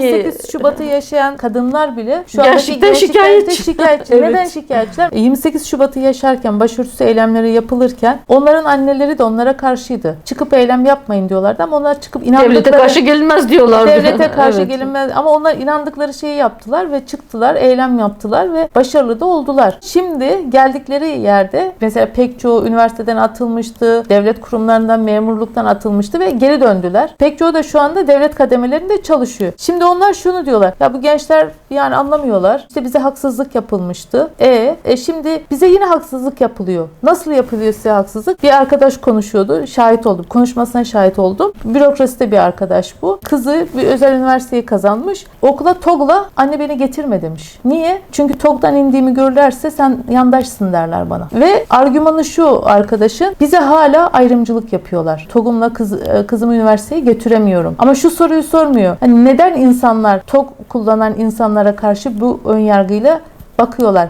28 Şubat'ı yaşayan kadınlar bile şu Gerçekten şikayetçi. şikayetçi. Evet. Neden şikayetçiler? E, 28 Şubat'ı yaşarken, başörtüsü eylemleri yapılırken onların anneleri de onlara karşıydı. Çıkıp eylem yapmayın diyorlardı ama onlar çıkıp inandıkları... Devlete karşı gelinmez diyorlardı. Devlete karşı Evet. gelinmez ama onlar inandıkları şeyi yaptılar ve çıktılar, eylem yaptılar ve başarılı da oldular. Şimdi geldikleri yerde mesela pek çoğu üniversiteden atılmıştı, devlet kurumlarından, memurluktan atılmıştı ve geri döndüler. Pek çoğu da şu anda devlet kademelerinde çalışıyor. Şimdi onlar şunu diyorlar. Ya bu gençler yani anlamıyorlar. İşte bize haksızlık yapılmıştı. E, e şimdi bize yine haksızlık yapılıyor. Nasıl yapılıyor size haksızlık? Bir arkadaş konuşuyordu. Şahit oldum. Konuşmasına şahit oldum. Bürokraside bir arkadaş bu. Kızı bir özel üniversiteyi kazanmış. Okula TOG'la anne beni getirme demiş. Niye? Çünkü TOG'dan indiğimi görürlerse sen yandaşsın derler bana. Ve argümanı şu arkadaşın bize hala ayrımcılık yapıyorlar. TOG'umla kız, e, kızımı üniversiteye götüremiyorum. Ama şu soruyu sormuyor. Hani neden insanlar TOG kullanan insanlara karşı bu önyargıyla bakıyorlar.